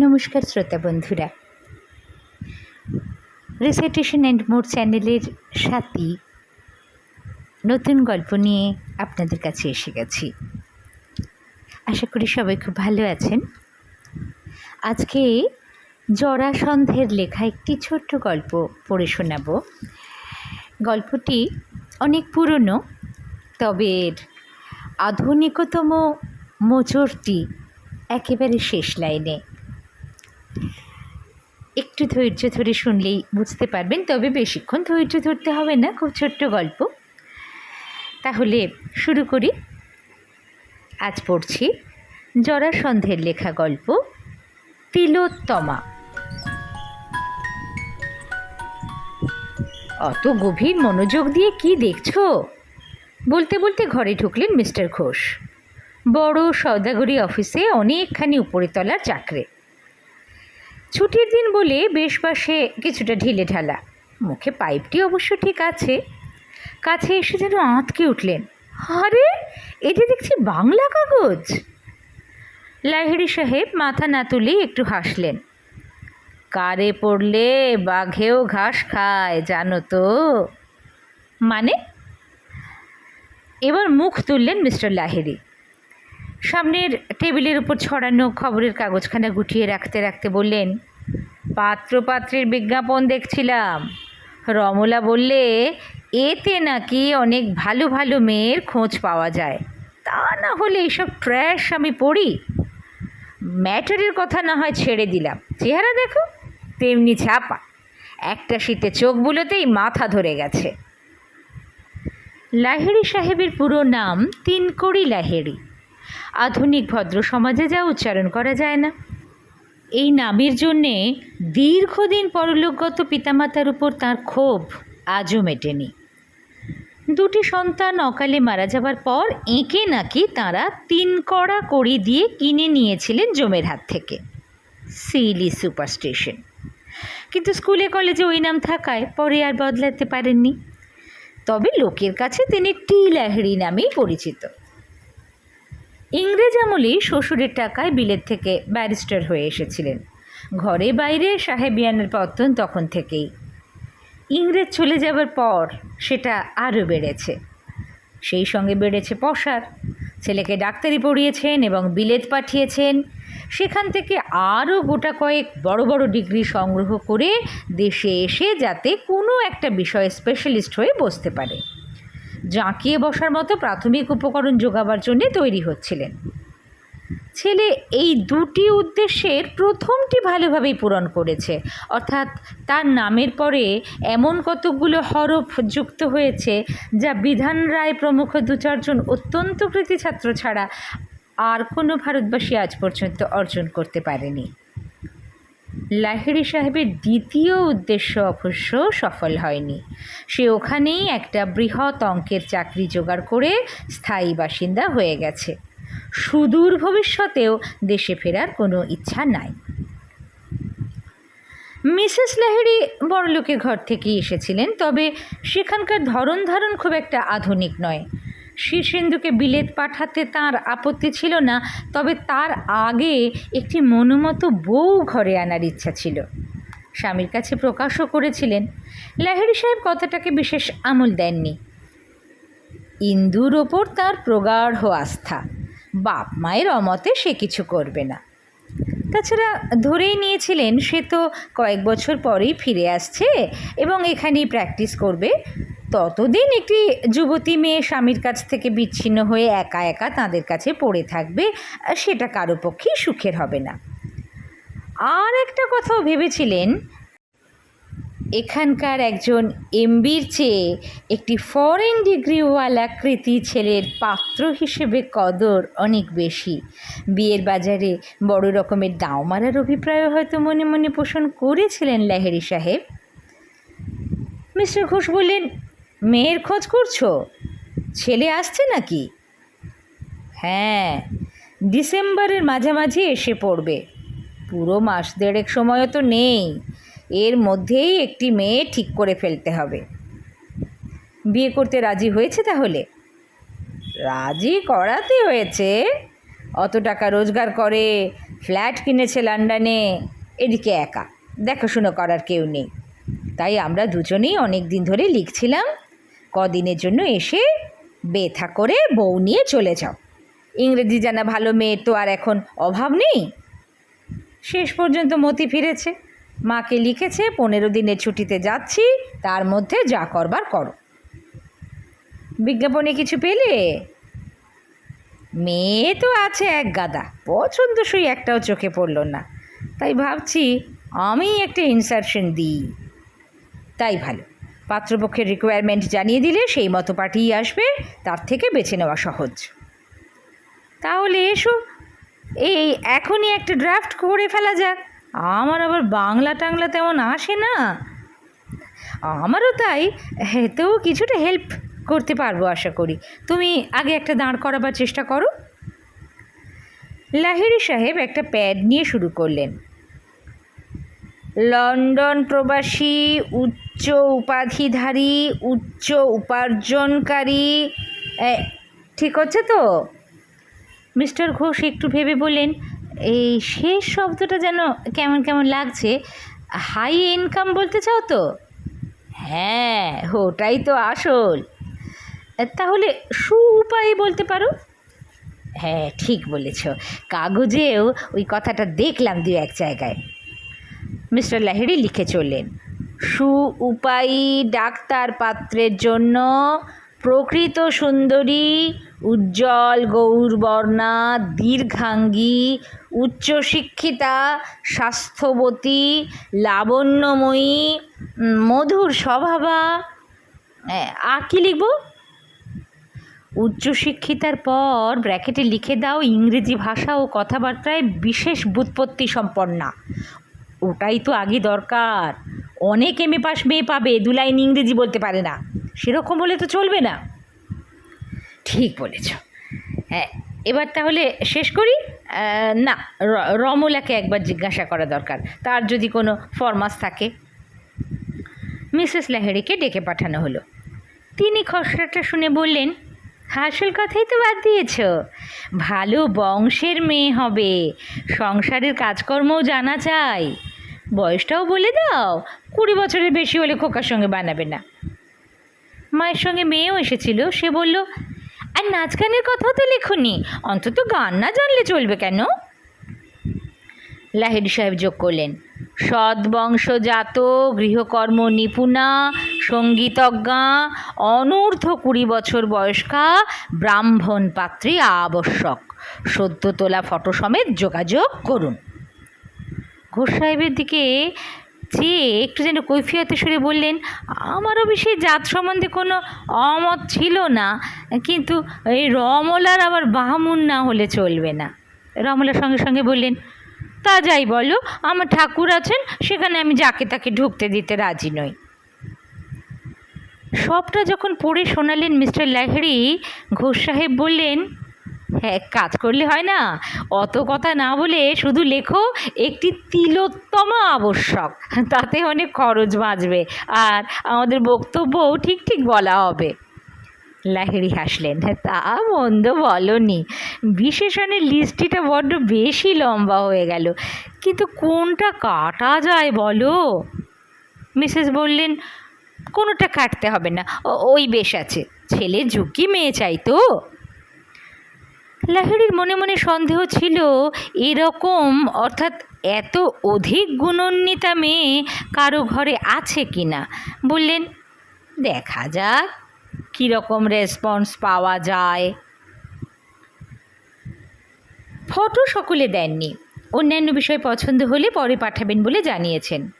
নমস্কার শ্রোতা বন্ধুরা। রিসাইটেশন অ্যান্ড মোর চ্যানেলের সাথী নতুন গল্প নিয়ে আপনাদের কাছে এসে গেছি। আশা করি সবাই খুব ভালো আছেন। আজকে জরাসন্ধের লেখা একটি ছোট্ট গল্প পড়ে শোনাব। গল্পটি অনেক পুরনো, তবে এর আধুনিকতম মোচরটি একেবারে শেষ লাইনে একটু ধৈর্য ধরে শুনলেই বুঝতে পারবেন, তবে বেশিক্ষণ ধৈর্য ধরতে হবে না, খুব ছোট্ট গল্প। তাহলে শুরু করি। আজ পড়ছি জরাসন্ধের লেখা গল্প, তিলোত্তমা। অত গভীর মনোযোগ দিয়ে কি দেখছ? বলতে বলতে ঘরে ঢুকলেন মিস্টার ঘোষ। বড় সওদাগরি অফিসে অনেকখানি উপরে তলার চাকরে। ছুটির দিন বলে বেশ বাসে কিছুটা ঢিলে ঢালা। মুখে পাইপটি অবশ্য ঠিক আছে। কাছে এসে যেন আঁতকে উঠলেন। আরে, এটা দেখছি বাংলা কাগজ। লাহিড়ি সাহেব মাথা না তুলেই একটু হাসলেন। কারে পড়লে বাঘেও ঘাস খায়, জানো তো। মানে? এবার মুখ তুললেন মিস্টার লাহিড়ি। সামনের টেবিলের উপর ছড়ানো খবরের কাগজখানা গুটিয়ে রাখতে রাখতে বললেন, পাত্রপাত্রের বিজ্ঞাপন দেখছিলাম। রমলা বললে, এতে নাকি অনেক ভালো ভালো মেয়ের খোঁজ পাওয়া যায়। তা না হলে এইসব ট্র্যাশ আমি পড়ি। ম্যাটারের কথা না হয় ছেড়ে দিলাম। চেহারা দেখো, তেমনি ছাপা। একটা শীতে চোখ বুলোতেই মাথা ধরে গেছে। লাহেরি সাহেবের পুরো নাম তিনকড়ি লাহেরি আধুনিক ভদ্র সমাজে যা উচ্চারণ করা যায় না। এই নামের জন্যে দীর্ঘদিন পরলোকগত পিতামাতার উপর তার ক্ষোভ আজও মেটেনি। দুটি সন্তান অকালে মারা যাবার পর এঁকে নাকি তাঁরা তিন কড়া কড়ি দিয়ে কিনে নিয়েছিলেন জমের হাত থেকে। Silly superstition. কিন্তু স্কুলে কলেজে ওই নাম থাকায় পরে আর বদলাতে পারেননি। তবে লোকের কাছে তিনি টি লাহিড়ি নামেই পরিচিত। ইংরেজ আমলে শ্বশুরের টাকায় বিলেত থেকে ব্যারিস্টার হয়ে এসেছিলেন। ঘরে বাইরে সাহেবিয়ানের পত্তন তখন থেকেই। ইংরেজ চলে যাবার পর সেটা আরও বেড়েছে। সেই সঙ্গে বেড়েছে পশার ছেলেকে ডাক্তারি পড়িয়েছেন এবং বিলেত পাঠিয়েছেন। সেখান থেকে আরও গোটা কয়েক বড় বড় ডিগ্রি সংগ্রহ করে দেশে এসে যাতে কোনো একটা বিষয়ে স্পেশালিস্ট হয়ে বসতে পারে। জাঁকিয়ে বসার মতো প্রাথমিক উপকরণ যোগাবার জন্যে তৈরি হচ্ছিলেন। ছেলে এই দুটি উদ্দেশ্যের প্রথমটি ভালোভাবেই পূরণ করেছে। অর্থাৎ তার নামের পরে এমন কতকগুলো হরফ যুক্ত হয়েছে যা বিধান রায় প্রমুখ দু চারজন অত্যন্ত কৃতি ছাত্র ছাড়া আর কোনো ভারতবাসী আজ পর্যন্ত অর্জন করতে পারেনি। লাহিড়ি সাহেবের দ্বিতীয় উদ্দেশ্য অবশ্য সফল হয়নি। সে ওখানেই একটা বৃহৎ অঙ্কের চাকরি জোগাড় করে স্থায়ী বাসিন্দা হয়ে গেছে। সুদূর ভবিষ্যতেও দেশে ফেরার কোনো ইচ্ছা নাই। মিসেস লাহিড়ি বড়লোকের ঘর থেকেই এসেছিলেন, তবে সেখানকার ধরন ধারণ খুব একটা আধুনিক নয়। শীর্ষেন্দুকে বিলেত পাঠাতে তার আপত্তি ছিল না, তবে তার আগে একটি মনোমতো বউ ঘরে আনার ইচ্ছা ছিল। স্বামীর কাছে প্রকাশও করেছিলেন। লাহিড়ি সাহেব কথাটাকে বিশেষ আমল দেননি। ইন্দুর ওপর তার প্রগাঢ় আস্থা। বাপ মায়ের অমতে সে কিছু করবে না। তাছাড়া ধরেই নিয়েছিলেন, সে তো কয়েক বছর পরেই ফিরে আসছে এবং এখানেই প্র্যাকটিস করবে। ততদিন একটি যুবতী মেয়ে স্বামীর কাছ থেকে বিচ্ছিন্ন হয়ে একা একা তাদের কাছে পড়ে থাকবে, সেটা কারও পক্ষেই সুখের হবে না। আর একটা কথাও ভেবেছিলেন, এখানকার একজন এমবির চেয়ে একটি ফরেন ডিগ্রিওয়ালা কৃতি ছেলের পাত্র হিসেবে কদর অনেক বেশি। বিয়ের বাজারে বড় রকমের দাও মারার অভিপ্রায় হয়তো মনে মনে পোষণ করেছিলেন লাহেরি সাহেব। মিস্টার ঘোষ বললেন মেয়ের খোঁজ করছ? ছেলে আসছে নাকি? হ্যাঁ ডিসেম্বরের মাঝামাঝি এসে পড়বে। পুরো মাস দেড়েক সময়ও তো নেই। এর মধ্যেই একটি মেয়ে ঠিক করে ফেলতে হবে। বিয়ে করতে রাজি হয়েছে তাহলে? রাজি করাতে হয়েছে। অত টাকা রোজগার করে, ফ্ল্যাট কিনেছে লন্ডনে, এদিকে একা। দেখাশুনো করার কেউ নেই। তাই আমরা দুজনেই অনেক দিন ধরে লিখছিলাম কদিনের জন্য এসে বেথা করে বউ নিয়ে চলে যাও। ইংরেজি জানা ভালো মেয়ের তো আর এখন অভাব নেই। শেষ পর্যন্ত মতি ফিরেছে। মাকে লিখেছে, পনেরো দিনের ছুটিতে যাচ্ছি, তার মধ্যে যা করবার করো। বিজ্ঞাপনে কিছু পেলে? মেয়ে তো আছে এক গাদা পছন্দসই একটাও চোখে পড়ল না। তাই ভাবছি, আমি একটা ইনসারশন দিই। তাই ভালো। পাত্রপক্ষের রিকোয়ারমেন্ট জানিয়ে দিলে সেই মতো পাঠিয়ে আসবে, তার থেকে বেছে নেওয়া সহজ। তাহলে এসো, এই এখনই একটা ড্রাফট করে ফেলা যাক। আমার আবার বাংলা টাংলা তেমন আসে না। আমারও তাই, হেতেও কিছুটা হেল্প করতে পারব আশা করি। তুমি আগে একটা দাঁড় করাবার চেষ্টা করো। লাহিড়ি সাহেব একটা প্যাড নিয়ে শুরু করলেন। লন্ডন প্রবাসী উচ্চ উপাধিধারী, উচ্চ উপার্জনকারী ঠিক হচ্ছে তো? মিস্টার ঘোষ, একটু ভেবে বললেন, এই শেষ শব্দটা যেন কেমন কেমন লাগছে, হাই ইনকাম বলতে চাও তো? হ্যাঁ ওটাই তো আসল। তাহলে সু উপায়ে বলতে পারো? হ্যাঁ ঠিক বলেছ। কাগজেও ওই কথাটা দেখলাম দু এক জায়গায়। মিস্টার লাহিড়ি লিখে চললেন। সু উপায়ী ডাক্তার পাত্রের জন্য প্রকৃত সুন্দরী, উজ্জ্বল গৌরবর্ণা, দীর্ঘাঙ্গী, উচ্চশিক্ষিতা, স্বাস্থ্যবতী, লাবণ্যময়ী মধুর স্বভাবা। আর কি লিখব? উচ্চশিক্ষিতার পর ব্র্যাকেটে লিখে দাও ইংরেজি ভাষা ও কথাবার্তায় বিশেষ বুৎপত্তি সম্পন্না। ওটাই তো আগে দরকার। অনেক এম এ পাস মেয়ে পাবে, দু লাইন ইংরেজি বলতে পারে না। সেরকম হলে তো চলবে না। ঠিক বলেছ। হ্যাঁ এবার তাহলে শেষ করি? না রমলাকে একবার জিজ্ঞাসা করা দরকার। তার যদি কোনো ফরমাস থাকে। মিসেস লাহেরিকে ডেকে পাঠানো হলো। তিনি খসড়াটা শুনে বললেন আসল কথাই তো বাদ দিয়েছ। ভালো বংশের মেয়ে হবে। সংসারের কাজকর্মও জানা চাই। বয়সটাও বলে দাও। কুড়ি বছরের বেশি হলে খোকার সঙ্গে বানাবে না। মায়ের সঙ্গে মেয়েও এসেছিল, সে বলল, আর নাচ গানের কথাও তো লেখনি, অন্তত গান না জানলে চলবে কেন? লাহিড়ি সাহেব যোগ করলেন সদ্বংশজাত গৃহকর্ম নিপুণা, সঙ্গীতজ্ঞা, অনূর্ধ্ব কুড়ি বছর বয়স্কা, ব্রাহ্মণ পাত্রী আবশ্যক। সদ্য তোলা ফটো সমেত যোগাযোগ করুন। ঘোষ সাহেবের দিকে যে একটু যেন কৈফিয়তে সুরে বললেন, আমারও বেশি জাত সম্বন্ধে কোনো অমত ছিল না, কিন্তু এই রমলার আবার বাহামুন না হলে চলবে না। রমলার সঙ্গে সঙ্গে বললেন, তা যাই বলো, আমার ঠাকুর আছেন, সেখানে আমি যাকে তাকে ঢুকতে দিতে রাজি নই। সবটা যখন পড়ে শোনালেন মিস্টার লাহিড়ি ঘোষ সাহেব বললেন হ্যাঁ কাজ করলে হয় না? অত কথা না বলে শুধু লেখো একটি তিলোত্তমা আবশ্যক তাতে অনেক খরচ বাঁচবে আর আমাদের বক্তব্যও ঠিক ঠিক বলা হবে। লাহিড়ি হাসলেন "হ্যাঁ, তা মন্দ বলনি। বিশেষণের লিস্টিটা বড্ড বেশি লম্বা হয়ে গেল। কিন্তু কোনটা কাটা যায় বলো? মিসেস বললেন কোনোটা কাটতে হবে না ওই বেশ আছে। ছেলে ঝুঁকি মেয়ে চাই তো। লাহিড়ির মনে মনে সন্দেহ ছিল, এরকম অর্থাৎ এত অধিক গুণান্বিতা মেয়ে কারও ঘরে আছে কি না বললেন, দেখা যাক কীরকম রেসপন্স পাওয়া যায়। ফটো সকলে দেননি। অন্যান্য বিষয় পছন্দ হলে পরে পাঠাবেন বলে জানিয়েছেন।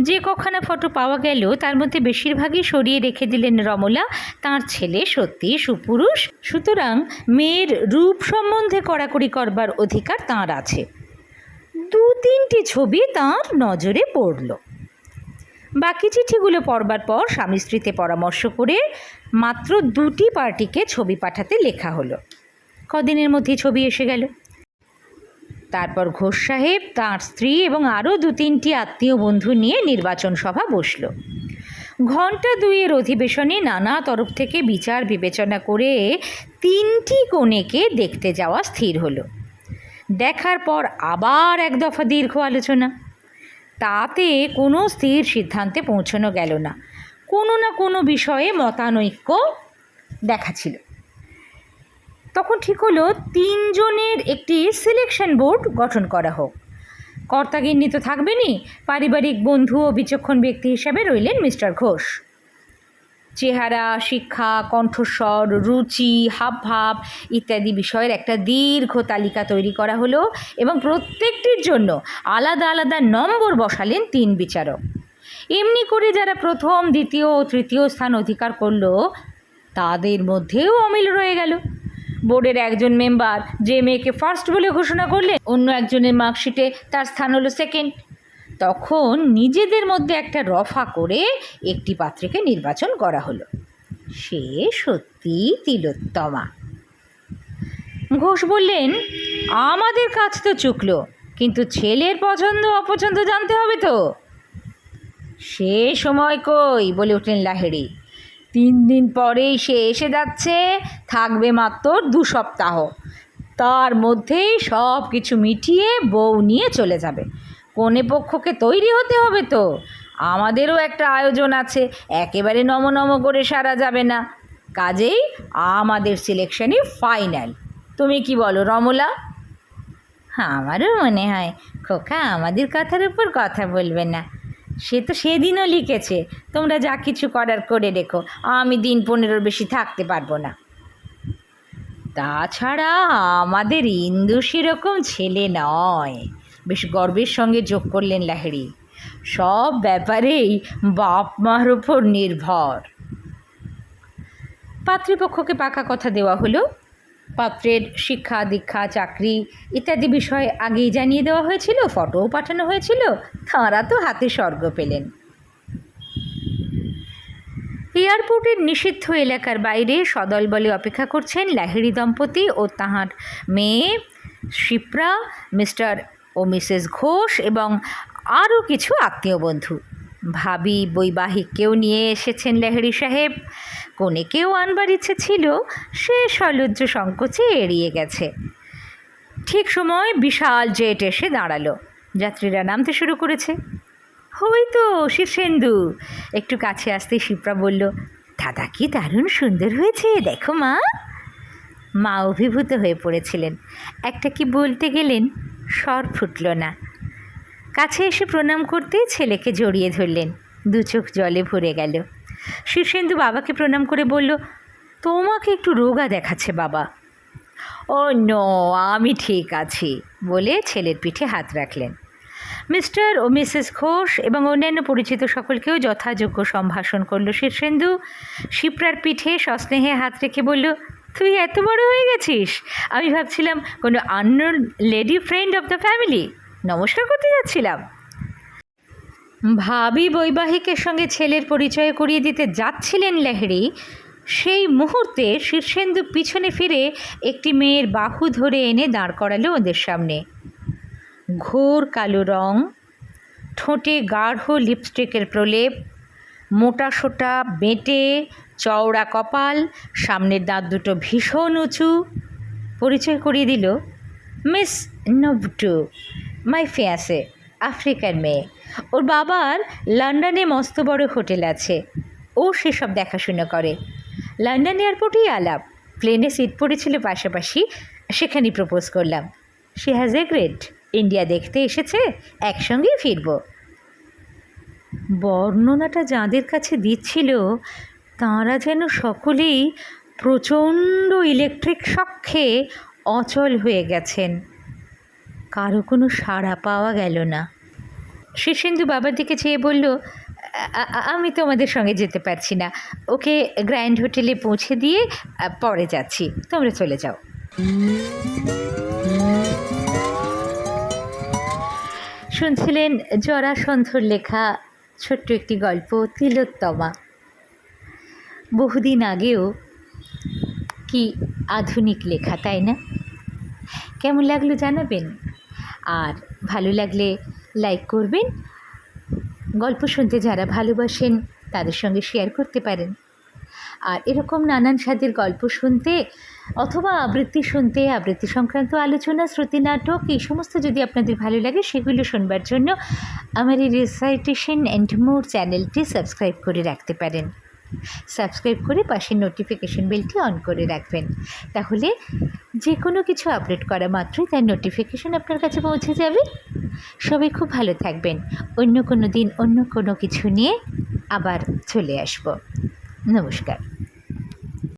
যে কখানা ফটো পাওয়া গেল তার মধ্যে বেশিরভাগই সরিয়ে রেখে দিলেন রমলা। তার ছেলে সত্যি সুপুরুষ। সুতরাং মেয়ের রূপ সম্বন্ধে কড়াকড়ি করবার অধিকার তাঁর আছে। দু তিনটি ছবি তাঁর নজরে পড়ল। বাকি চিঠিগুলো পড়বার পর স্বামী স্ত্রীতে পরামর্শ করে মাত্র দুটি পার্টিকে ছবি পাঠাতে লেখা হলো। কদিনের মধ্যেই ছবি এসে গেল। তারপর ঘোষ সাহেব, তাঁর স্ত্রী এবং আরও দু তিনটি আত্মীয় বন্ধু নিয়ে নির্বাচন সভা বসল। ঘণ্টা দুইয়ের অধিবেশনে নানা তরফ থেকে বিচার বিবেচনা করে তিনটি কোণেকে দেখতে যাওয়া স্থির হলো। দেখার পর আবার এক দফা দীর্ঘ আলোচনা। তাতে কোনো স্থির সিদ্ধান্তে পৌঁছানো গেল না। কোনো না কোনো বিষয়ে মতানৈক্য দেখাছিল তখন ঠিক হলো তিনজনের একটি সিলেকশন বোর্ড গঠন করা হোক। কর্তাগিন্নি তো থাকবেনই, পারিবারিক বন্ধু ও বিচক্ষণ ব্যক্তি হিসাবে রইলেন মিস্টার ঘোষ। চেহারা, শিক্ষা, কণ্ঠস্বর, রুচি, হাবভাব ইত্যাদি বিষয়ের একটা দীর্ঘ তালিকা তৈরি করা হলো এবং প্রত্যেকটির জন্য আলাদা আলাদা নম্বর বসালেন তিন বিচারক। এমনি করে যারা প্রথম, দ্বিতীয় ও তৃতীয় স্থান অধিকার করল, তাদের মধ্যেও অমিল রয়ে গেল। বোর্ডের একজন মেম্বার যে মেয়েকে ফার্স্ট বলে ঘোষণা করলেন, অন্য একজনের মার্কশিটে তার স্থান হলো সেকেন্ড তখন নিজেদের মধ্যে একটা রফা করে একটি পাত্রীকে নির্বাচন করা হলো। সে সত্যি তিলোত্তমা। ঘোষ বললেন, আমাদের কাজ তো চুকলো, কিন্তু ছেলের পছন্দ, অপছন্দ জানতে হবে তো? সে সময় কই? বলে উঠলেন লাহেরি তিন দিন পরেই সে এসে যাচ্ছে, থাকবে মাত্র দু সপ্তাহ। তার মধ্যেই সব কিছু মিটিয়ে বউ নিয়ে চলে যাবে। কনে পক্ষকে তৈরি হতে হবে তো। আমাদেরও একটা আয়োজন আছে, একেবারে নম নম করে সারা যাবে না। কাজেই আমাদের সিলেকশনই ফাইনাল তুমি কি বলো, রমলা? হ্যাঁ আমারও মনে হয় খোকা আমাদের কথার উপর কথা বলবে না। সে তো সেদিনও লিখেছে, তোমরা যা কিছু করার করে রেখো, আমি দিন পনেরোর বেশি থাকতে পারব না। তাছাড়া আমাদের ইন্দু সেরকম ছেলে নয়, বেশ গর্বের সঙ্গে যোগ করলেন লাহেরি সব ব্যাপারেই বাপ মার ওপর নির্ভর। পাত্রীপক্ষকে পাকা কথা দেওয়া হলো। পাত্রের শিক্ষা, দীক্ষা, চাকরি ইত্যাদি বিষয়ে আগেই জানিয়ে দেওয়া হয়েছিল, ফটোও পাঠানো হয়েছিল, তাঁরা তো হাতে স্বর্গ পেলেন। এয়ারপোর্টের নিষিদ্ধ এলাকার বাইরে সদল বলে অপেক্ষা করছেন লাহিড়ি দম্পতি ও তাহার মেয়ে শিপ্রা, মিস্টার ও মিসেস ঘোষ এবং আরও কিছু আত্মীয় বন্ধু। ভাবি বৈবাহিককেও নিয়ে এসেছেন লেহেরি সাহেব। কনেকেও আনবার ইচ্ছে ছিল, সে সলজ্জ সংকোচে এড়িয়ে গেছে। ঠিক সময় বিশাল জেট এসে দাঁড়াল। যাত্রীরা নামতে শুরু করেছে। হই তো শীর্ষেন্দু একটু কাছে আসতে শিপ্রা বলল, দাদা কি দারুণ সুন্দর হয়েছে, দেখো মা। মা অভিভূত হয়ে পড়েছিলেন। একটা কি বলতে গেলেন, স্বর ফুটল না। কাছে এসে প্রণাম করতে ছেলেকে জড়িয়ে ধরলেন। দু চোখ জলে ভরে গেল। শীর্ষেন্দু বাবাকে প্রণাম করে বলল, তোমাকে একটু রোগা দেখাচ্ছে বাবা। ও নো, আমি ঠিক আছি, বলে ছেলের পিঠে হাত রাখলেন। মিস্টার ও মিসেস ঘোষ এবং অন্যান্য পরিচিত সকলকেও যথাযোগ্য সম্ভাষণ করল শীর্ষেন্দু শিপ্রার পিঠে সস্নেহে হাত রেখে বলল, তুই এত বড় হয়ে গেছিস? আমি ভাবছিলাম কোনো unknown lady friend of the family. নমস্কার করতে যাচ্ছিলাম। ভাবি বৈবাহিকের সঙ্গে ছেলের পরিচয় করিয়ে দিতে যাচ্ছিলেন লেহরি, সেই মুহূর্তে শীর্ষেন্দু পিছনে ফিরে একটি মেয়ের বাহু ধরে এনে দাঁড় করালো ওদের সামনে। ঘোর কালো রং, ঠোঁটে গাঢ় লিপস্টিকের প্রলেপ, মোটা সোটা, বেঁটে, চওড়া কপাল, সামনের দাঁত দুটো ভীষণ উঁচু। পরিচয় করিয়ে দিল, মিস নবটু। মাই ফিয়াসে, আফ্রিকার মেয়ে। ওর বাবার লন্ডনে মস্ত বড় হোটেল আছে। ও সেসব দেখাশুনো করে। লন্ডন এয়ারপোর্টেই আলাপ। প্লেনে সিট পড়েছিল পাশাপাশি সেখানেই প্রপোজ করলাম। She has a great India দেখতে এসেছে একসঙ্গেই ফিরব। বর্ণনাটা যাদের কাছে দিচ্ছিল, তাঁরা যেন সকলেই প্রচণ্ড ইলেকট্রিক শখে অচল হয়ে গেছেন। কারও কোনো সাড়া পাওয়া গেল না। শীর্ষেন্দু বাবার দিকে চেয়ে বলল, "আ- আ- আমি তোমাদের সঙ্গে যেতে পারছি না। ওকে গ্র্যান্ড হোটেলে পৌঁছে দিয়ে পরে যাচ্ছি। তোমরা চলে যাও। শুনছিলেন জরাসন্ধর লেখা ছোট্ট একটি গল্প তিলোত্তমা। বহুদিন আগেও কি আধুনিক লেখা, তাই না? কেমন লাগল জানাবেন? আর ভালো লাগলে লাইক করবেন। গল্প শুনতে যারা ভালোবাসেন, তাদের সঙ্গে শেয়ার করতে পারেন। আর এরকম নানান স্বাদের গল্প শুনতে অথবা আবৃত্তি শুনতে, আবৃত্তি সংক্রান্ত আলোচনা, শ্রুতি নাটক, এই সমস্ত যদি আপনাদের ভালো লাগে, সেগুলো শুনবার জন্য আমার এই রিসাইটেশন অ্যান্ড মোর চ্যানেলটি সাবস্ক্রাইব করে রাখতে পারেন। সাবস্ক্রাইব করে পাশের নোটিফিকেশন বেলটি অন করে রাখবেন। তাহলে যে কোনো কিছু আপলোড করা মাত্রই তার নোটিফিকেশন আপনার কাছে পৌঁছে যাবে। সবাই খুব ভালো থাকবেন। অন্য কোনো দিন অন্য কোনো কিছু নিয়ে আবার চলে আসব। নমস্কার।